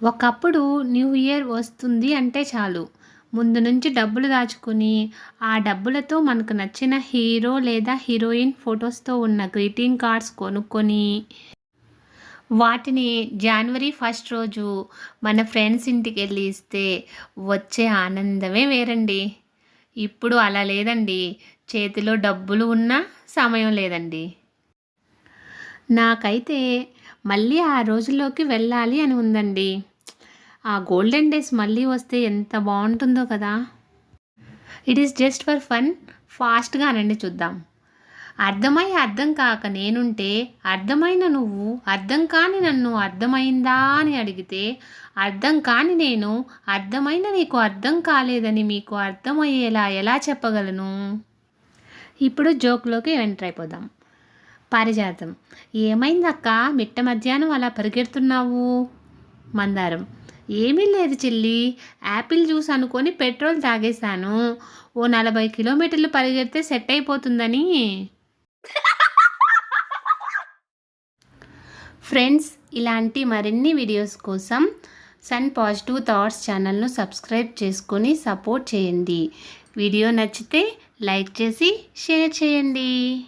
ఒకప్పుడు new year వస్తుంది అంటే చాలు. ముందు నుంచి డబ్బులు దాచుకుని ఆ డబ్బులతో మనకు నచ్చిన హీరో లేదా హీరోయిన్ ఫొటోస్తో ఉన్న గ్రీటింగ్ కార్డ్స్ కొనుక్కొని వాటిని జనవరి ఫస్ట్ రోజు మన ఫ్రెండ్స్ ఇంటికి వెళ్ళి ఇస్తే వచ్చే ఆనందమే వేరండి. ఇప్పుడు అలా లేదండి. చేతిలో డబ్బులు ఉన్నా సమయం లేదండి. నాకైతే మళ్ళీ ఆ రోజుల్లోకి వెళ్ళాలి అని ఉందండి. ఆ గోల్డెన్ డేస్ మళ్ళీ వస్తే ఎంత బాగుంటుందో కదా. It is just for fun ఫాస్ట్గానండి చూద్దాం. అర్థమై అర్థం కాక నేనుంటే అర్థమైన నువ్వు అర్థం కాని నన్ను అర్థమైందా అని అడిగితే అర్థం కాని నేను అర్థమైన నీకు అర్థం కాలేదని మీకు అర్థమయ్యేలా ఎలా చెప్పగలను? ఇప్పుడు జోక్లోకి ఎంటర్ అయిపోదాం. పారిజాతం. ఏమైందక్క? మిట్ట మధ్యాహ్నం అలా పరిగెడుతున్నావు? మందారం. ఏమీ లేదు చిల్లి. యాపిల్ జ్యూస్ అనుకొని పెట్రోల్ తాగేశాను. ఓ నలభై కిలోమీటర్లు పరిగెడితే సెట్ అయిపోతుందని. ఫ్రెండ్స్ ఇలాంటి మరిన్ని వీడియోస్ కోసం సన్ పాజిటివ్ థాట్స్ ఛానల్ను సబ్స్క్రైబ్ చేసుకొని సపోర్ట్ చేయండి. వీడియో నచ్చితే లైక్ చేసి షేర్ చేయండి.